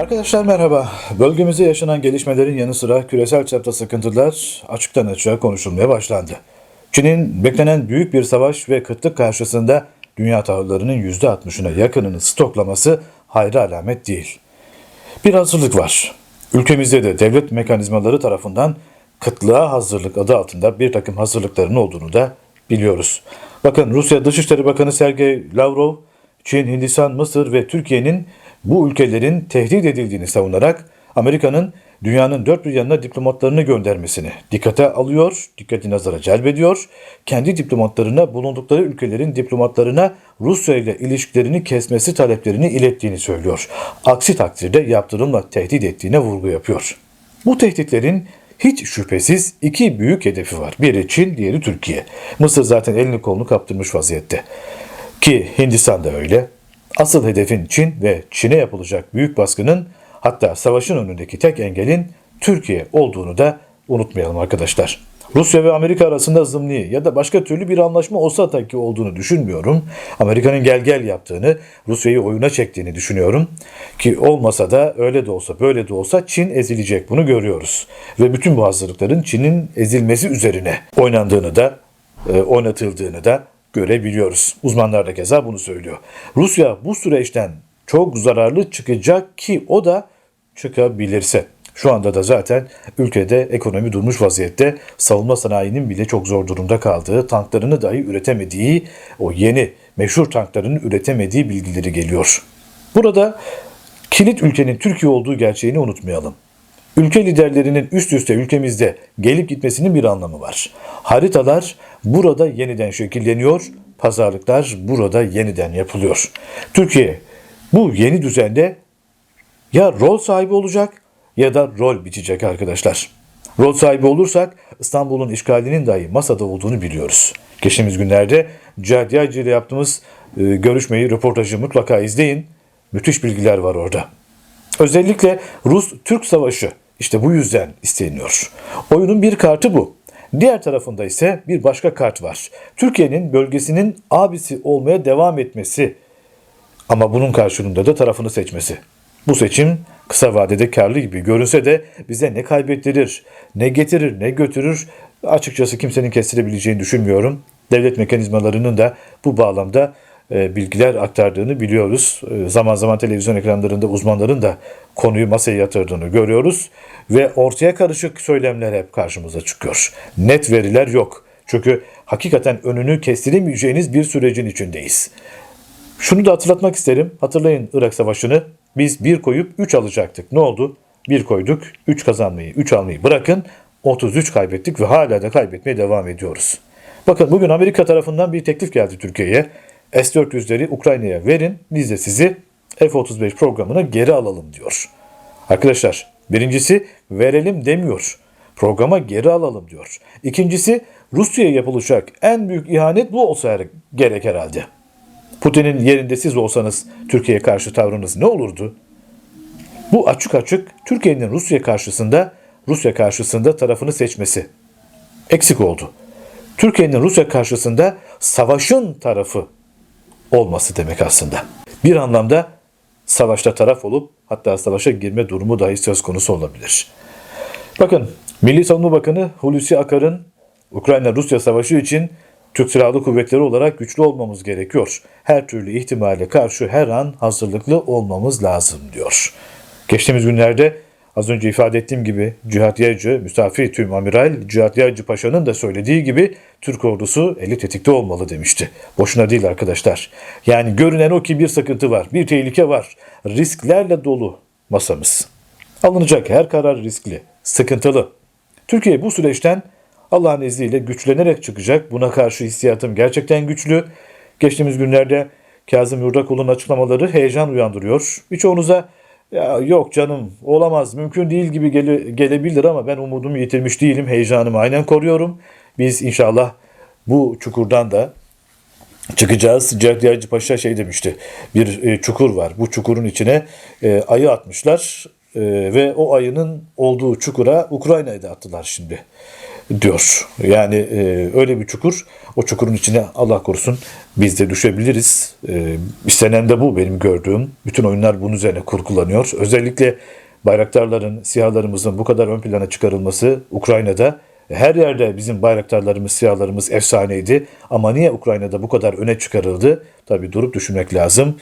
Arkadaşlar merhaba. Bölgemizde yaşanan gelişmelerin yanı sıra küresel çapta sıkıntılar açıktan açığa konuşulmaya başlandı. Çin'in beklenen büyük bir savaş ve kıtlık karşısında dünya tahıllarının %60'ına yakınını stoklaması hayra alamet değil. Bir hazırlık var. Ülkemizde de devlet mekanizmaları tarafından kıtlığa hazırlık adı altında bir takım hazırlıkların olduğunu da biliyoruz. Bakın Rusya Dışişleri Bakanı Sergey Lavrov, Çin, Hindistan, Mısır ve Türkiye'nin bu ülkelerin tehdit edildiğini savunarak Amerika'nın dünyanın dört bir yanına diplomatlarını göndermesini dikkate alıyor, dikkati nazara celbediyor. Kendi diplomatlarına bulundukları ülkelerin diplomatlarına Rusya ile ilişkilerini kesmesi taleplerini ilettiğini söylüyor. Aksi takdirde yaptırımla tehdit ettiğine vurgu yapıyor. Bu tehditlerin hiç şüphesiz iki büyük hedefi var. Biri Çin, diğeri Türkiye. Mısır zaten elini kolunu kaptırmış vaziyette. Ki Hindistan da öyle. Asıl hedefin Çin ve Çin'e yapılacak büyük baskının hatta savaşın önündeki tek engelin Türkiye olduğunu da unutmayalım arkadaşlar. Rusya ve Amerika arasında zımni ya da başka türlü bir anlaşma olsa da ki olduğunu düşünmüyorum. Amerika'nın gel gel yaptığını, Rusya'yı oyuna çektiğini düşünüyorum. Ki olmasa da öyle de olsa böyle de olsa Çin ezilecek bunu görüyoruz. Ve bütün bu hazırlıkların Çin'in ezilmesi üzerine oynandığını da, e, oynatıldığını da görebiliyoruz. Uzmanlar da keza bunu söylüyor. Rusya bu süreçten çok zararlı çıkacak ki o da çıkabilirse. Şu anda da zaten ülkede ekonomi durmuş vaziyette. Savunma sanayinin bile çok zor durumda kaldığı, tanklarını dahi üretemediği, o yeni meşhur tanklarını üretemediği bilgileri geliyor. Burada kilit ülkenin Türkiye olduğu gerçeğini unutmayalım. Ülke liderlerinin üst üste ülkemizde gelip gitmesinin bir anlamı var. Haritalar burada yeniden şekilleniyor, pazarlıklar burada yeniden yapılıyor. Türkiye bu yeni düzende ya rol sahibi olacak ya da rol bitecek arkadaşlar. Rol sahibi olursak İstanbul'un işgalinin dahi masada olduğunu biliyoruz. Geçtiğimiz günlerde Cihat Yaycı ile yaptığımız e, görüşmeyi, röportajı mutlaka izleyin. Müthiş bilgiler var orada. Özellikle Rus-Türk savaşı işte bu yüzden isteniyor. Oyunun bir kartı bu. Diğer tarafında ise bir başka kart var. Türkiye'nin bölgesinin abisi olmaya devam etmesi ama bunun karşılığında da tarafını seçmesi. Bu seçim kısa vadede karlı gibi görünse de bize ne kaybettirir, ne getirir, ne götürür açıkçası kimsenin kestirebileceğini düşünmüyorum. Devlet mekanizmalarının da bu bağlamda bilgiler aktardığını biliyoruz. E, zaman zaman televizyon ekranlarında uzmanların da konuyu masaya yatırdığını görüyoruz ve ortaya karışık söylemler hep karşımıza çıkıyor. Net veriler yok. Çünkü hakikaten önünü kestiremeyeceğiniz bir sürecin içindeyiz. Şunu da hatırlatmak isterim. Hatırlayın Irak Savaşı'nı. Biz bir koyup 3 alacaktık. Ne oldu? Bir koyduk, 3 kazanmayı, 3 almayı bırakın. 33 kaybettik ve hala da kaybetmeye devam ediyoruz. Bakın bugün Amerika tarafından bir teklif geldi Türkiye'ye. S-400'leri Ukrayna'ya verin, biz de sizi F-35 programına geri alalım diyor. Arkadaşlar birincisi verelim demiyor. Programa geri alalım diyor. İkincisi Rusya'ya yapılacak en büyük ihanet bu olsa gerek herhalde. Putin'in yerinde siz olsanız Türkiye'ye karşı tavrınız ne olurdu? Bu açık açık Türkiye'nin Rusya karşısında Rusya karşısında tarafını seçmesi. Eksik oldu. Türkiye'nin Rusya karşısında savaşın tarafı olması demek aslında. Bir anlamda savaşta taraf olup hatta savaşa girme durumu dahi söz konusu olabilir. Bakın Milli Savunma Bakanı Hulusi Akar'ın Ukrayna-Rusya savaşı için Türk Silahlı Kuvvetleri olarak güçlü olmamız gerekiyor. Her türlü ihtimale karşı her an hazırlıklı olmamız lazım diyor. Geçtiğimiz günlerde az önce ifade ettiğim gibi Cihat Yaycı, Müsafi Tüm Amiral Cihat Yaycı Paşa'nın da söylediği gibi Türk ordusu eli tetikte olmalı demişti. Boşuna değil arkadaşlar. Yani görünen o ki bir sıkıntı var, bir tehlike var. Risklerle dolu masamız. Alınacak her karar riskli, sıkıntılı. Türkiye bu süreçten Allah'ın izniyle güçlenerek çıkacak. Buna karşı hissiyatım gerçekten güçlü. Geçtiğimiz günlerde Kazım Yurdakul'un açıklamaları heyecan uyandırıyor. Birçoğunuza ya yok canım olamaz mümkün değil gibi gele, gelebilir ama ben umudumu yitirmiş değilim. Heyecanımı aynen koruyorum. Biz inşallah bu çukurdan da çıkacağız. Cihat Yaycı Paşa şey demişti. Bir e, çukur var. Bu çukurun içine e, ayı atmışlar. E, ve o ayının olduğu çukura Ukrayna'yı da attılar şimdi. Diyor. Yani e, öyle bir çukur. O çukurun içine Allah korusun biz de düşebiliriz. E, istenen de bu benim gördüğüm. Bütün oyunlar bunun üzerine kurgulanıyor. Özellikle bayraktarların, siyahlarımızın bu kadar ön plana çıkarılması Ukrayna'da her yerde bizim bayraktarlarımız, siyahlarımız efsaneydi. Ama niye Ukrayna'da bu kadar öne çıkarıldı? Tabii durup düşünmek lazım.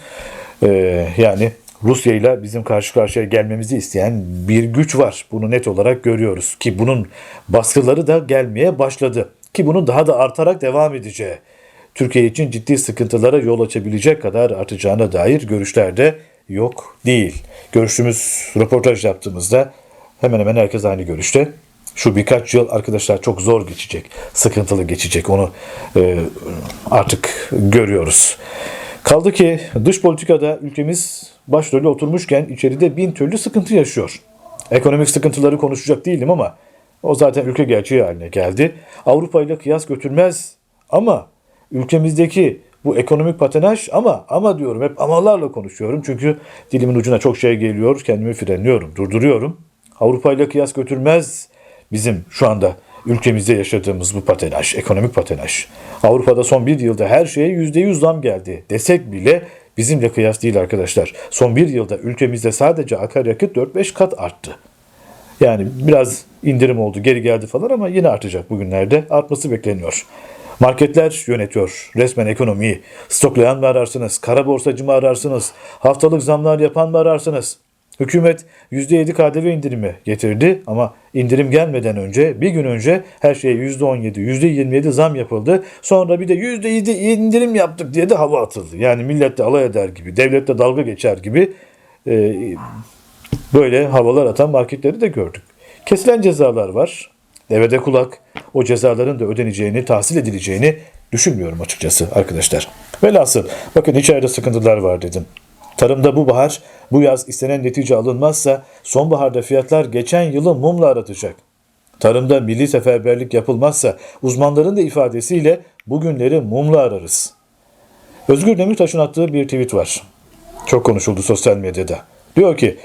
Ee, yani Rusya ile bizim karşı karşıya gelmemizi isteyen bir güç var. Bunu net olarak görüyoruz. Ki bunun baskıları da gelmeye başladı. Ki bunun daha da artarak devam edeceği. Türkiye için ciddi sıkıntılara yol açabilecek kadar artacağına dair görüşler de yok değil. Görüşümüz, röportaj yaptığımızda hemen hemen herkes aynı görüşte. Şu birkaç yıl arkadaşlar çok zor geçecek, sıkıntılı geçecek. Onu e, artık görüyoruz. Kaldı ki dış politikada ülkemiz başrolü oturmuşken içeride bin türlü sıkıntı yaşıyor. Ekonomik sıkıntıları konuşacak değilim ama o zaten ülke gerçeği haline geldi. Avrupa ile kıyas götürmez ama ülkemizdeki bu ekonomik patinaj ama ama diyorum hep amalarla konuşuyorum çünkü dilimin ucuna çok şey geliyor kendimi frenliyorum durduruyorum. Avrupa ile kıyas götürmez bizim şu anda ülkemizde yaşadığımız bu patinaj, ekonomik patinaj. Avrupa'da son bir yılda her şeye yüzde yüz zam geldi desek bile bizimle kıyas değil arkadaşlar. Son bir yılda ülkemizde sadece akaryakıt 4-5 kat arttı. Yani biraz indirim oldu, geri geldi falan ama yine artacak bugünlerde. Artması bekleniyor. Marketler yönetiyor resmen ekonomiyi. Stoklayan mı ararsınız, kara borsacı mı ararsınız, haftalık zamlar yapan mı ararsınız? Hükümet %7 KDV indirimi getirdi ama indirim gelmeden önce bir gün önce her şeye %17, %27 zam yapıldı. Sonra bir de %7 indirim yaptık diye de hava atıldı. Yani millet de alay eder gibi, devlet de dalga geçer gibi e, böyle havalar atan marketleri de gördük. Kesilen cezalar var. Devede kulak. O cezaların da ödeneceğini, tahsil edileceğini düşünmüyorum açıkçası arkadaşlar. Velhasıl bakın içeride sıkıntılar var dedim. Tarımda bu bahar, bu yaz istenen netice alınmazsa sonbaharda fiyatlar geçen yılı mumla aratacak. Tarımda milli seferberlik yapılmazsa uzmanların da ifadesiyle bugünleri mumla ararız. Özgür Demirtaş'ın attığı bir tweet var. Çok konuşuldu sosyal medyada. Diyor ki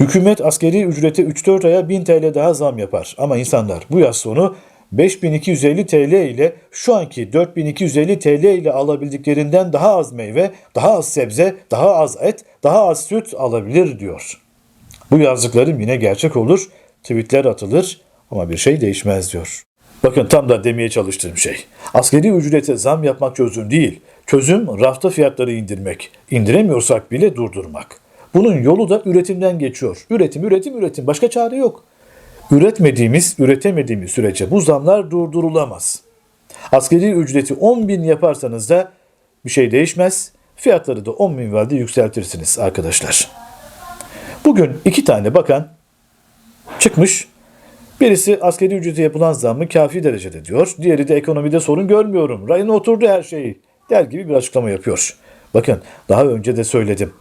hükümet askeri ücreti 3-4 aya 1000 TL daha zam yapar. Ama insanlar bu yaz sonu 5250 TL ile şu anki 4250 TL ile alabildiklerinden daha az meyve, daha az sebze, daha az et, daha az süt alabilir diyor. Bu yazdıklarım yine gerçek olur, tweetler atılır ama bir şey değişmez diyor. Bakın tam da demeye çalıştığım şey. Askeri ücrete zam yapmak çözüm değil. Çözüm rafta fiyatları indirmek. İndiremiyorsak bile durdurmak. Bunun yolu da üretimden geçiyor. Üretim, üretim, üretim. Başka çare yok. Üretmediğimiz, üretemediğimiz sürece bu zamlar durdurulamaz. Askeri ücreti 10 bin yaparsanız da bir şey değişmez. Fiyatları da 10 bin valde yükseltirsiniz arkadaşlar. Bugün iki tane bakan çıkmış. Birisi askeri ücrete yapılan zammı kafi derecede diyor. Diğeri de ekonomide sorun görmüyorum. Rayına oturdu her şeyi der gibi bir açıklama yapıyor. Bakın daha önce de söyledim.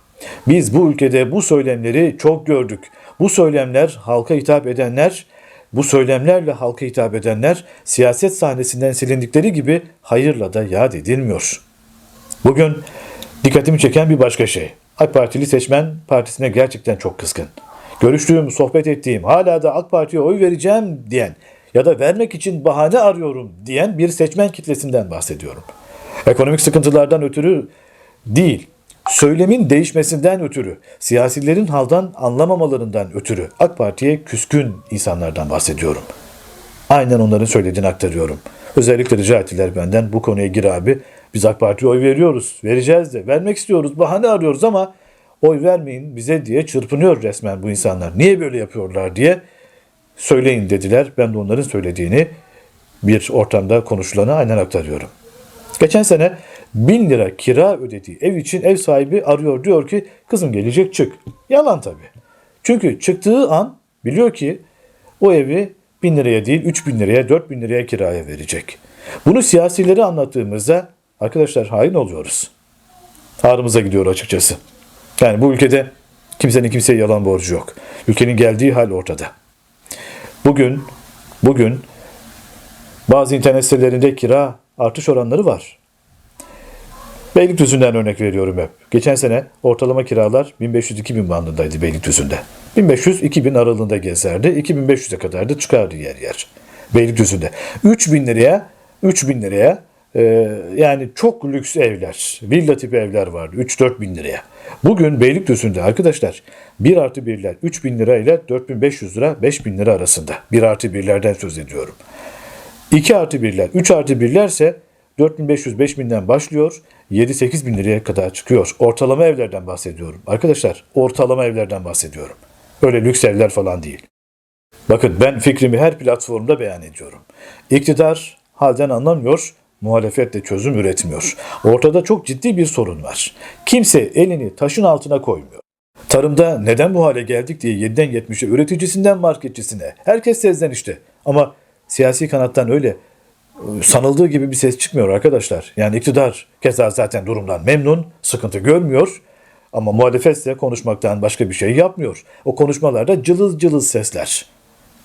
Biz bu ülkede bu söylemleri çok gördük. Bu söylemler halka hitap edenler, bu söylemlerle halka hitap edenler siyaset sahnesinden silindikleri gibi hayırla da yad edilmiyor. Bugün dikkatimi çeken bir başka şey. AK Partili seçmen partisine gerçekten çok kızgın. Görüştüğüm, sohbet ettiğim, hala da AK Parti'ye oy vereceğim diyen ya da vermek için bahane arıyorum diyen bir seçmen kitlesinden bahsediyorum. Ekonomik sıkıntılardan ötürü değil, söylemin değişmesinden ötürü, siyasilerin haldan anlamamalarından ötürü AK Parti'ye küskün insanlardan bahsediyorum. Aynen onların söylediğini aktarıyorum. Özellikle rica ettiler benden bu konuya gir abi. Biz AK Parti'ye oy veriyoruz, vereceğiz de, vermek istiyoruz, bahane arıyoruz ama oy vermeyin bize diye çırpınıyor resmen bu insanlar. Niye böyle yapıyorlar diye söyleyin dediler. Ben de onların söylediğini bir ortamda konuşulanı aynen aktarıyorum. Geçen sene 1000 lira kira ödediği ev için ev sahibi arıyor diyor ki kızım gelecek çık. Yalan tabii. Çünkü çıktığı an biliyor ki o evi 1000 liraya değil 3000 liraya 4000 liraya kiraya verecek. Bunu siyasilere anlattığımızda arkadaşlar hain oluyoruz. Ağrımıza gidiyor açıkçası. Yani bu ülkede kimsenin kimseye yalan borcu yok. Ülkenin geldiği hal ortada. Bugün bugün bazı internet sitelerinde kira artış oranları var. Beylikdüzü'nden örnek veriyorum hep. Geçen sene ortalama kiralar 1500-2000 bandındaydı Beylikdüzü'nde. 1500-2000 aralığında gezerdi. 2500'e kadar da çıkardı yer yer. Beylikdüzü'nde. 3000 liraya 3000 liraya e, yani çok lüks evler, villa tipi evler vardı 3-4 bin liraya. Bugün Beylikdüzü'nde arkadaşlar 1 artı 1'ler 3 bin lira ile 4500 lira 5 bin lira arasında. 1 artı 1'lerden söz ediyorum. 2 artı 1'ler, 3 artı 1'ler ise 4500-5000'den başlıyor, 7-8 bin liraya kadar çıkıyor. Ortalama evlerden bahsediyorum. Arkadaşlar ortalama evlerden bahsediyorum. Öyle lüks evler falan değil. Bakın ben fikrimi her platformda beyan ediyorum. İktidar halden anlamıyor, muhalefet de çözüm üretmiyor. Ortada çok ciddi bir sorun var. Kimse elini taşın altına koymuyor. Tarımda neden bu hale geldik diye 7'den 70'e üreticisinden marketçisine herkes seslenişti. Ama siyasi kanattan öyle sanıldığı gibi bir ses çıkmıyor arkadaşlar. Yani iktidar keza zaten durumdan memnun, sıkıntı görmüyor. Ama muhalefet ise konuşmaktan başka bir şey yapmıyor. O konuşmalarda cılız cılız sesler.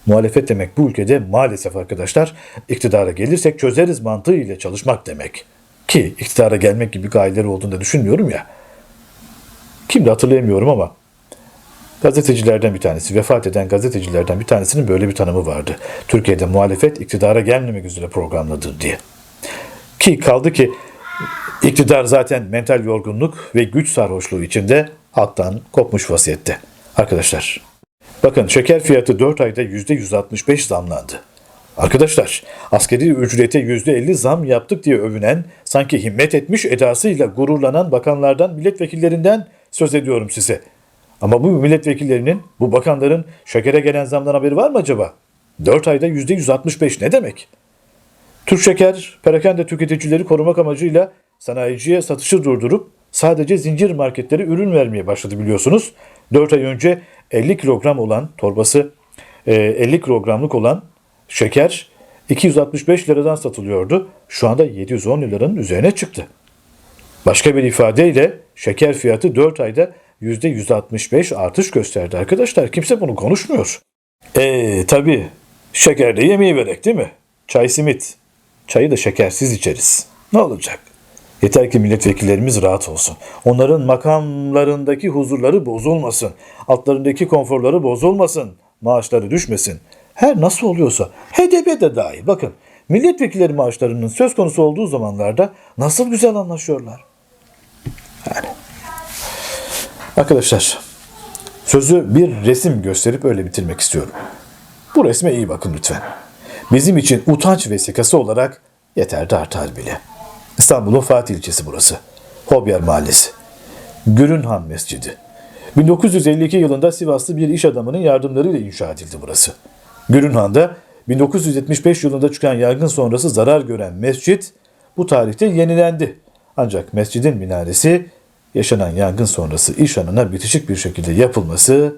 Muhalefet demek bu ülkede maalesef arkadaşlar iktidara gelirsek çözeriz mantığı ile çalışmak demek. Ki iktidara gelmek gibi gayeleri olduğunu da düşünmüyorum ya. Kimdi hatırlayamıyorum ama gazetecilerden bir tanesi, vefat eden gazetecilerden bir tanesinin böyle bir tanımı vardı. Türkiye'de muhalefet iktidara gelmemek üzere programlıdır diye. Ki kaldı ki iktidar zaten mental yorgunluk ve güç sarhoşluğu içinde hattan kopmuş vaziyette. Arkadaşlar bakın şeker fiyatı 4 ayda %165 zamlandı. Arkadaşlar askeri ücrete %50 zam yaptık diye övünen, sanki himmet etmiş edasıyla gururlanan bakanlardan, milletvekillerinden söz ediyorum size. Ama bu milletvekillerinin, bu bakanların şekere gelen zamdan haberi var mı acaba? 4 ayda %165 ne demek? Türk Şeker, perakende tüketicileri korumak amacıyla sanayiciye satışı durdurup sadece zincir marketlere ürün vermeye başladı biliyorsunuz. 4 ay önce 50 kilogram olan torbası e, 50 kilogramlık olan şeker 265 liradan satılıyordu. Şu anda 710 liranın üzerine çıktı. Başka bir ifadeyle şeker fiyatı 4 ayda %165 artış gösterdi arkadaşlar. Kimse bunu konuşmuyor. Eee tabi şeker de yemeği verek değil mi? Çay simit. Çayı da şekersiz içeriz. Ne olacak? Yeter ki milletvekillerimiz rahat olsun. Onların makamlarındaki huzurları bozulmasın. Altlarındaki konforları bozulmasın. Maaşları düşmesin. Her nasıl oluyorsa HDP de dahil. Bakın milletvekilleri maaşlarının söz konusu olduğu zamanlarda nasıl güzel anlaşıyorlar. Yani. Arkadaşlar sözü bir resim gösterip öyle bitirmek istiyorum. Bu resme iyi bakın lütfen. Bizim için utanç vesikası olarak yeter de artar bile. İstanbul'un Fatih ilçesi burası. Hobyer Mahallesi. Gürünhan Mescidi. 1952 yılında Sivaslı bir iş adamının yardımlarıyla inşa edildi burası. Gürünhan'da 1975 yılında çıkan yangın sonrası zarar gören mescit bu tarihte yenilendi. Ancak mescidin minaresi yaşanan yangın sonrası iş anına bitişik bir şekilde yapılması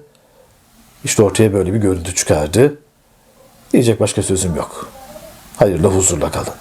işte ortaya böyle bir görüntü çıkardı. Diyecek başka sözüm yok. Hayırlı huzurla kalın.